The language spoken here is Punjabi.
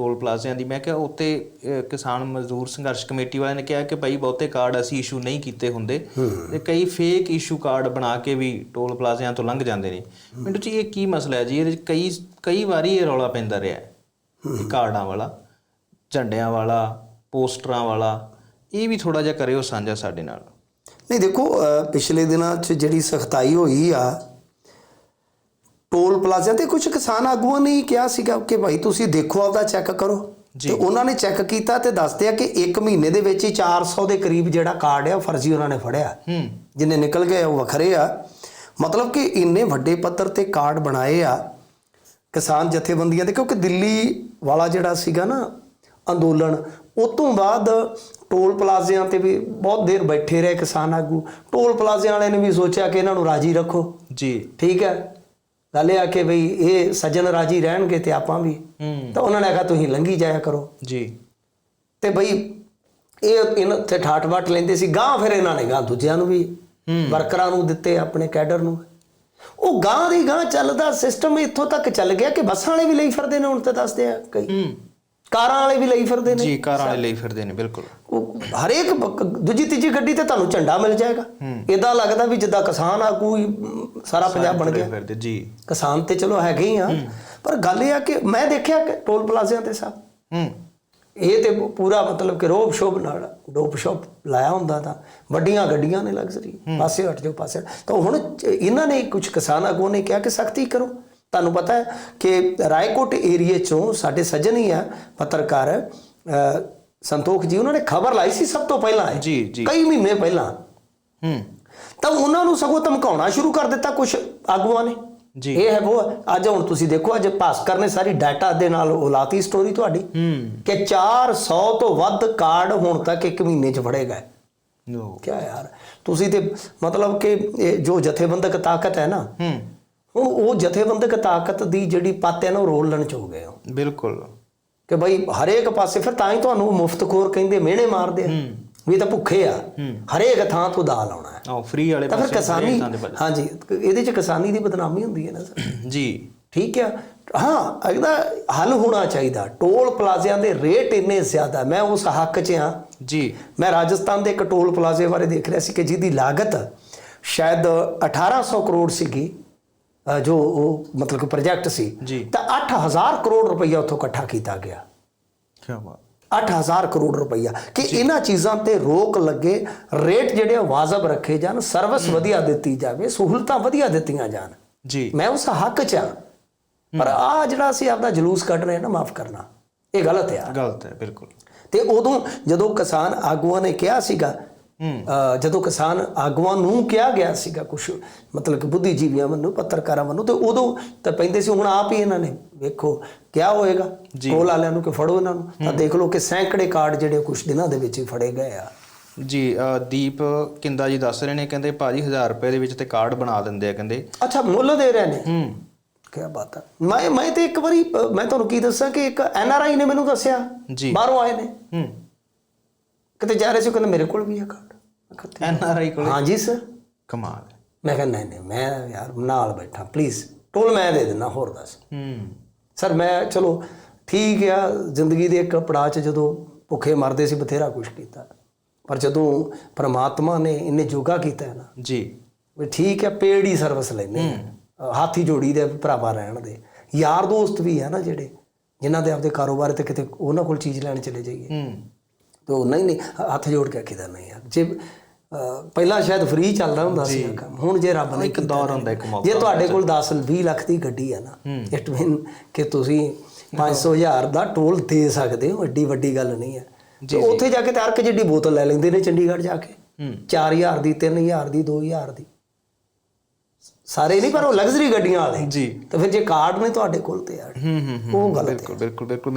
ਟੋਲ ਪਲਾਜ਼ਿਆਂ ਦੀ। ਮੈਂ ਕਿਹਾ ਉੱਤੇ ਕਿਸਾਨ ਮਜ਼ਦੂਰ ਸੰਘਰਸ਼ ਕਮੇਟੀ ਵਾਲਿਆਂ ਨੇ ਕਿਹਾ ਕਿ ਭਾਈ ਬਹੁਤੇ ਕਾਰਡ ਅਸੀਂ ਇਸ਼ੂ ਨਹੀਂ ਕੀਤੇ ਹੁੰਦੇ। ਤੇ ਕਈ ਫੇਕ ਇਸ਼ੂ ਕਾਰਡ ਬਣਾ ਕੇ ਵੀ ਟੋਲ ਪਲਾਜ਼ਿਆਂ ਤੋਂ ਲੰਘ ਜਾਂਦੇ ਨੇ। ਮਿੰਟੂ ਜੀ ਇਹ ਕੀ ਮਸਲਾ ਹੈ ਜੀ? ਇਹਦੇ 'ਚ ਕਈ ਕਈ ਵਾਰੀ ਇਹ ਰੌਲਾ ਪੈਂਦਾ ਰਿਹਾ ਹੈ। ਇਹ ਕਾਰਡਾਂ ਵਾਲਾ ਝੰਡਿਆਂ ਵਾਲਾ ਪੋਸਟਰਾਂ ਵਾਲਾ ਇਹ ਵੀ ਥੋੜਾ ਜਿਹਾ ਕਰਿਓ ਸਾਂਝਾ ਸਾਡੇ ਨਾਲ। ਨਹੀਂ ਦੇਖੋ ਪਿਛਲੇ ਦਿਨਾਂ 'ਚ ਜਿਹੜੀ ਸਖਤਾਈ ਹੋਈ ਆ ਟੋਲ ਪਲਾਜ਼ਾ ਤੇ ਕੁਝ ਕਿਸਾਨ ਆਗੂਆਂ ਨੇ ਹੀ ਕਿਹਾ ਸੀਗਾ ਕਿ ਭਾਈ ਤੁਸੀਂ ਦੇਖੋ ਆਪਦਾ ਚੈੱਕ ਕਰੋ। ਤੇ ਉਹਨਾਂ ਨੇ ਚੈੱਕ ਕੀਤਾ ਤੇ ਦੱਸਦੇ ਆ ਕਿ 1 ਮਹੀਨੇ ਦੇ ਵਿੱਚ ਹੀ 400 ਦੇ ਕਰੀਬ ਜਿਹੜਾ ਕਾਰਡ ਆ ਫਰਜ਼ੀ ਉਹਨਾਂ ਨੇ ਫੜਿਆ। ਹੂੰ। ਜਿੰਨੇ ਨਿਕਲ ਗਏ ਉਹ ਵੱਖਰੇ ਆ। ਮਤਲਬ ਕਿ ਇੰਨੇ ਵੱਡੇ ਪੱਧਰ ਤੇ ਕਾਰਡ ਬਣਾਏ ਆ ਕਿਸਾਨ ਜਥੇਬੰਦੀਆਂ ਦੇ ਕਿਉਂਕਿ ਦਿੱਲੀ ਵਾਲਾ ਜਿਹੜਾ ਸੀਗਾ ਨਾ ਅੰਦੋਲਨ ਉਸ ਤੋਂ ਬਾਅਦ ਟੋਲ ਪਲਾਜ਼ਿਆਂ ਤੇ ਵੀ ਬਹੁਤ ਦੇਰ ਬੈਠੇ ਰਹੇ ਕਿਸਾਨ ਆਗੂ। ਟੋਲ ਪਲਾਜ਼ਿਆਂ ਵਾਲਿਆਂ ਨੇ ਵੀ ਸੋਚਿਆ ਕਿ ਇਹਨਾਂ ਨੂੰ ਰਾਜੀ ਰੱਖੋ। ਜੀ। ਠੀਕ ਹੈ। ਗੱਲ ਇਹ ਆ ਕਿ ਬਈ ਇਹ ਸੱਜਣ ਰਾਜੀ ਰਹਿਣਗੇ ਤੇ ਆਪਾਂ ਵੀ। ਤਾਂ ਉਹਨਾਂ ਨੇ ਕਿਹਾ ਤੁਸੀਂ ਲੰਘੀ ਜਾਇਆ ਕਰੋ। ਜੀ। ਤੇ ਬਈ ਇਹ ਇਹਨਾਂ ਤੇ ਠਾਠ ਬਾਟ ਲੈਂਦੇ ਸੀ ਗਾਂ ਫਿਰ ਇਹਨਾਂ ਨੇ ਗਾਂ ਦੂਜਿਆਂ ਨੂੰ ਵੀ ਵਰਕਰਾਂ ਨੂੰ ਦਿੱਤੇ ਆਪਣੇ ਕੈਡਰ ਨੂੰ। ਉਹ ਗਾਂ ਦੀ ਗਾਂ ਚੱਲਦਾ ਸਿਸਟਮ ਇੱਥੋਂ ਤੱਕ ਚੱਲ ਗਿਆ ਕਿ ਬੱਸਾਂ ਵਾਲੇ ਵੀ ਲਈ ਫਿਰਦੇ ਨੇ ਹੁਣ ਤੇ ਦੱਸਦੇ ਆ ਕਈ। ਕਾਰਾਂ ਵਾਲੇ ਵੀ ਲਈ ਫਿਰਦੇ ਨੇ। ਜੀ ਕਾਰਾਂ ਵਾਲੇ ਲਈ ਫਿਰਦੇ ਨੇ ਬਿਲਕੁਲ। ਉਹ ਹਰੇਕ ਦੂਜੀ ਤੀਜੀ ਗੱਡੀ ਤੇ ਤੁਹਾਨੂੰ ਝੰਡਾ ਮਿਲ ਜਾਏਗਾ। ਇਦਾਂ ਲੱਗਦਾ ਵੀ ਜਿੱਦਾਂ ਕਿਸਾਨ ਆ ਕੋਈ ਸਾਰਾ ਪੰਜਾਬ ਬਣ ਗਿਆ। ਫਿਰਦੇ ਜੀ। ਕਿਸਾਨ ਤੇ ਚਲੋ ਹੈਗੇ ਹੀ ਆ ਪਰ ਗੱਲ ਇਹ ਆ ਕਿ ਮੈਂ ਦੇਖਿਆ ਕਿ ਟੋਲ ਪਲਾਜ਼ਿਆਂ ਤੇ ਸਭ ਹੂੰ। ਇਹ ਤੇ ਪੂਰਾ ਮਤਲਬ ਕਿ ਰੋਬ ਸ਼ੋਭ ਨਾਲ ਡੋਪ ਸ਼ੋਪ ਲਾਇਆ ਹੁੰਦਾ ਤਾਂ ਵੱਡੀਆਂ ਗੱਡੀਆਂ ਨੇ ਲਗਜ਼ਰੀ ਪਾਸੇ ਹਟ ਜਾਓ ਪਾਸੇ। ਤਾਂ ਹੁਣ ਇਹਨਾਂ ਨੇ ਕੁਝ ਕਿਸਾਨ ਆਗੂਆਂ ਨੇ ਕਿਹਾ ਕਿ ਸਖਤੀ ਕਰੋ। ਤੁਹਾਨੂੰ ਪਤਾ ਹੈ ਕਿ ਰਾਏਕੋਟ ਏਰੀਏ ਚੋਂ ਸਾਡੇ ਸੱਜਣ ਹੀ ਆ ਪੱਤਰਕਾਰ ਸੰਤੋਖ ਜੀ ਉਹਨਾਂ ਨੇ ਖਬਰ ਲਾਈ ਸੀ ਸਭ ਤੋਂ ਪਹਿਲਾਂ ਜੀ, ਜੀ। ਕਈ ਮਹੀਨੇ ਪਹਿਲਾਂ। ਹੂੰ। ਤਾਂ ਉਹਨਾਂ ਨੂੰ ਸਗੋਂ ਧਮਕਾਉਣਾ ਸ਼ੁਰੂ ਕਰ ਦਿੱਤਾ ਕੁਝ ਆਗੂਆਂ ਨੇ। ਜੀ। ਇਹ ਹੈ ਉਹ ਅੱਜ ਹੁਣ ਤੁਸੀਂ ਦੇਖੋ ਅੱਜ ਭਾਸਕਰ ਨੇ ਸਾਰੀ ਡਾਟਾ ਦੇ ਨਾਲ ਉਲਾਤੀ ਸਟੋਰੀ ਤੁਹਾਡੀ। ਹੂੰ। ਕਿ 400 ਤੋਂ ਵੱਧ ਕਾਰਡ ਹੁਣ ਤੱਕ ਇੱਕ ਮਹੀਨੇ 'ਚ ਫੜੇ ਗਏ। ਲੋ ਕਿਆ ਯਾਰ। ਤੁਸੀਂ ਤੇ ਮਤਲਬ ਕਿ ਜੋ ਜਥੇਬੰਦਕ ਤਾਕਤ ਹੈ ਨਾ ਹੂੰ। ਹੁਣ ਉਹ ਜਥੇਬੰਦਕ ਤਾਕਤ ਦੀ ਜਿਹੜੀ ਪੱਤ ਹੈ ਨਾ ਉਹ ਰੋਲਣ ਚ ਹੋ ਗਏ ਹੋ ਬਿਲਕੁਲ। ਕਿ ਭਾਈ ਹਰੇਕ ਪਾਸੇ ਫਿਰ ਤਾਂ ਹੀ ਤੁਹਾਨੂੰ ਮੁਫਤਖੋਰ ਕਹਿੰਦੇ ਮਿਹਣੇ ਮਾਰਦੇ ਆ। ਵੀ ਤਾਂ ਭੁੱਖੇ ਆ। ਹਰੇਕ ਥਾਂ ਤੋਂ ਦਾ ਲਾਉਣਾ ਹੈ। ਆਹ ਫ੍ਰੀ ਵਾਲੇ ਪਾਸੇ ਕਿਸਾਨੀ। ਹਾਂਜੀ ਇਹਦੇ ਚ ਕਿਸਾਨੀ ਦੀ ਬਦਨਾਮੀ ਹੁੰਦੀ ਹੈ ਨਾ ਸਰ। ਜੀ। ਠੀਕ ਹੈ ਹਾਂ ਇਹਦਾ ਹੱਲ ਹੋਣਾ ਚਾਹੀਦਾ। ਟੋਲ ਪਲਾਜ਼ਿਆਂ ਦੇ ਰੇਟ ਇੰਨੇ ਜ਼ਿਆਦਾ ਮੈਂ ਉਸ ਹੱਕ 'ਚ ਹਾਂ। ਜੀ। ਮੈਂ ਰਾਜਸਥਾਨ ਦੇ ਇੱਕ ਟੋਲ ਪਲਾਜ਼ੇ ਬਾਰੇ ਦੇਖ ਰਿਹਾ ਸੀ ਕਿ ਜਿਹਦੀ ਲਾਗਤ ਸ਼ਾਇਦ 1800 ਕਰੋੜ ਸੀਗੀ। ਜੋ ਉਹ ਮਤਲਬ ਕਿ ਪ੍ਰੋਜੈਕਟ ਸੀ। ਤਾਂ 8000 ਕਰੋੜ ਰੁਪਈਆ ਉੱਥੋਂ ਇਕੱਠਾ ਕੀਤਾ ਗਿਆ। ਕੀ ਬਾਤ। 8000 ਕਰੋੜ ਰੁਪਈਆ। ਕਿ ਇਹਨਾਂ ਚੀਜ਼ਾਂ ਤੇ ਰੋਕ ਲੱਗੇ ਰੇਟ ਜਿਹੜੇ ਆ ਵਾਜਬ ਰੱਖੇ ਜਾਣ ਸਰਵਿਸ ਵਧੀਆ ਦਿੱਤੀ ਜਾਵੇ ਸਹੂਲਤਾਂ ਵਧੀਆ ਦਿੱਤੀਆਂ ਜਾਣ। ਜੀ। ਮੈਂ ਉਸ ਹੱਕ 'ਚ ਹਾਂ। ਪਰ ਆ ਜਿਹੜਾ ਅਸੀਂ ਆਪਦਾ ਜਲੂਸ ਕੱਢ ਰਹੇ ਨਾ ਮਾਫ ਕਰਨਾ। ਇਹ ਗਲਤ ਹੈ ਗਲਤ ਹੈ ਬਿਲਕੁਲ। ਤੇ ਉਦੋਂ ਜਦੋਂ ਕਿਸਾਨ ਆਗੂਆਂ ਨੇ ਕਿਹਾ ਸੀਗਾ ਜਦੋਂ ਕਿਸਾਨ ਆਗੂਆਂ ਨੂੰ ਕਿਹਾ ਗਿਆ ਸੀਗਾ ਕੁਝ ਮਤਲਬ ਕਿ ਬੁੱਧੀਜੀਵੀਆਂ ਵੱਲੋਂ ਪੱਤਰਕਾਰਾਂ ਵੱਲੋਂ ਤੇ ਉਦੋਂ ਤਾਂ ਪੈਂਦੇ ਸੀ ਹੁਣ ਆਪ ਹੀ ਇਹਨਾਂ ਨੇ ਵੇਖੋ ਕਿਆ ਹੋਏਗਾ? ਕੋਲ ਵਾਲਿਆਂ ਨੂੰ ਕਿ ਫੜੋ ਇਹਨਾਂ ਨੂੰ? ਤਾਂ ਦੇਖ ਲਓ ਕਿ ਸੈਂਕੜੇ ਕਾਰਡ ਜਿਹੜੇ ਕੁਝ ਦਿਨਾਂ ਦੇ ਵਿੱਚ ਹੀ ਫੜੇ ਗਏ ਆ। ਜੀ ਦੀਪ ਕਿੰਦਾ ਜੀ ਦੱਸ ਰਹੇ ਨੇ ਕਹਿੰਦੇ ਭਾਜੀ 1000 ਰੁਪਏ ਦੇ ਵਿੱਚ ਤੇ ਕਾਰਡ ਬਣਾ ਦਿੰਦੇ ਆ ਕਹਿੰਦੇ। ਅੱਛਾ ਮੁੱਲ ਦੇ ਰਹੇ ਨੇ? ਹੂੰ। ਕਿਆ ਬਾਤ ਹੈ ਮੈਂ ਮੈਂ ਤੇ ਇੱਕ ਵਾਰੀ ਮੈਂ ਤੁਹਾਨੂੰ ਕੀ ਦੱਸਾਂ ਕਿ ਇੱਕ ਐਨ ਆਰ ਆਈ ਨੇ ਮੈਨੂੰ ਦੱਸਿਆ। ਜੀ। ਬਾਹਰੋਂ ਆਏ ਨੇ। ਹੂੰ। ਕਿਤੇ ਜਾ ਰਹੇ ਸੀ ਕਹਿੰਦੇ ਮੇਰੇ ਕੋਲ ਵੀ ਹੈ ਕਾਰਡ ਮੈਂ ਕਿਹਾ, ਐਨ ਆਰ ਆਈ ਕੋਲ? ਹਾਂਜੀ ਸਰ ਕਮਾਲ। ਮੈਂ ਕਿਹਾ ਨਹੀਂ ਨਹੀਂ ਮੈਂ ਯਾਰ ਨਾਲ ਬੈਠਾ ਪਲੀਜ਼ ਟੋਲ ਮੈਂ ਦੇ ਦਿੰਦਾ ਹੋਰ ਦੱਸ। ਹੂੰ। ਸਰ ਮੈਂ ਚਲੋ ਠੀਕ ਆ ਜ਼ਿੰਦਗੀ ਦੇ ਇੱਕ ਪੜਾਅ 'ਚ ਜਦੋਂ ਭੁੱਖੇ ਮਰਦੇ ਸੀ ਬਥੇਰਾ ਕੁਛ ਕੀਤਾ। ਪਰ ਜਦੋਂ ਪ੍ਰਮਾਤਮਾ ਨੇ ਇਹਨੇ ਜੋਗਾ ਕੀਤਾ ਹੈ ਨਾ ਜੀ। ਵੀ ਠੀਕ ਹੈ ਪੇੜ ਹੀ ਸਰਵਿਸ ਆ ਹਾਥੀ ਜੋੜੀ ਦੇ ਭਰਾਵਾ ਰਹਿਣ ਦੇ। ਯਾਰ ਦੋਸਤ ਵੀ ਹੈ ਨਾ ਜਿਹੜੇ ਜਿਨ੍ਹਾਂ ਦੇ ਆਪਦੇ ਕਾਰੋਬਾਰ ਤੇ ਕਿਤੇ ਉਹਨਾਂ ਕੋਲ ਚੀਜ਼ ਲੈਣ ਚਲੇ ਜਾਈਏ। ਉਹ ਨਹੀਂ ਨਹੀਂ ਹੱਥ ਜੋੜ ਕੇ ਕਿਦਾ ਨਹੀਂ ਯਾਰ। ਜੇ ਪਹਿਲਾਂ ਸ਼ਾਇਦ ਫ੍ਰੀ ਚੱਲਦਾ ਹੁੰਦਾ ਸੀ ਕੰਮ ਹੁਣ ਜੇ ਰੱਬ ਨੇ ਇੱਕ ਦੌਰ ਹੁੰਦਾ ਇੱਕ ਮੌਕਾ ਜੇ ਤੁਹਾਡੇ ਕੋਲ 10 20 ਲੱਖ ਦੀ ਗੱਡੀ ਹੈ ਨਾ ਇਟ ਮੀਨ ਕਿ ਤੁਸੀਂ 500 ਹਜ਼ਾਰ ਦਾ ਟੋਲ ਦੇ ਸਕਦੇ ਹੋ ਐਡੀ ਵੱਡੀ ਗੱਲ ਨਹੀਂ ਹੈ। ਤੇ ਉੱਥੇ ਜਾ ਕੇ ਤਾਂ ਅਰਕ ਜਿੱਡੀ ਬੋਤਲ ਲੈ ਲੈਂਦੇ ਨੇ ਚੰਡੀਗੜ੍ਹ ਜਾ ਕੇ। ਹੂੰ। 4000 ਦੀ 3000 ਦੀ 2000 ਦੀ। ਸਾਰੇ ਨਹੀਂ ਪਰ ਉਹ ਲਗਜ਼ਰੀ ਗੱਡੀਆਂ ਵਾਲੇ। ਜੀ। ਤੇ ਫਿਰ ਜੇ ਕਾਰਡ ਨੇ ਤੁਹਾਡੇ ਕੋਲ ਤੇ ਯਾਰ ਹੂੰ ਹੂੰ ਹੂੰ। ਉਹ ਗਲਤ ਹੈ। ਬਿਲਕੁਲ ਬਿਲਕੁਲ ਬਿਲਕੁਲ।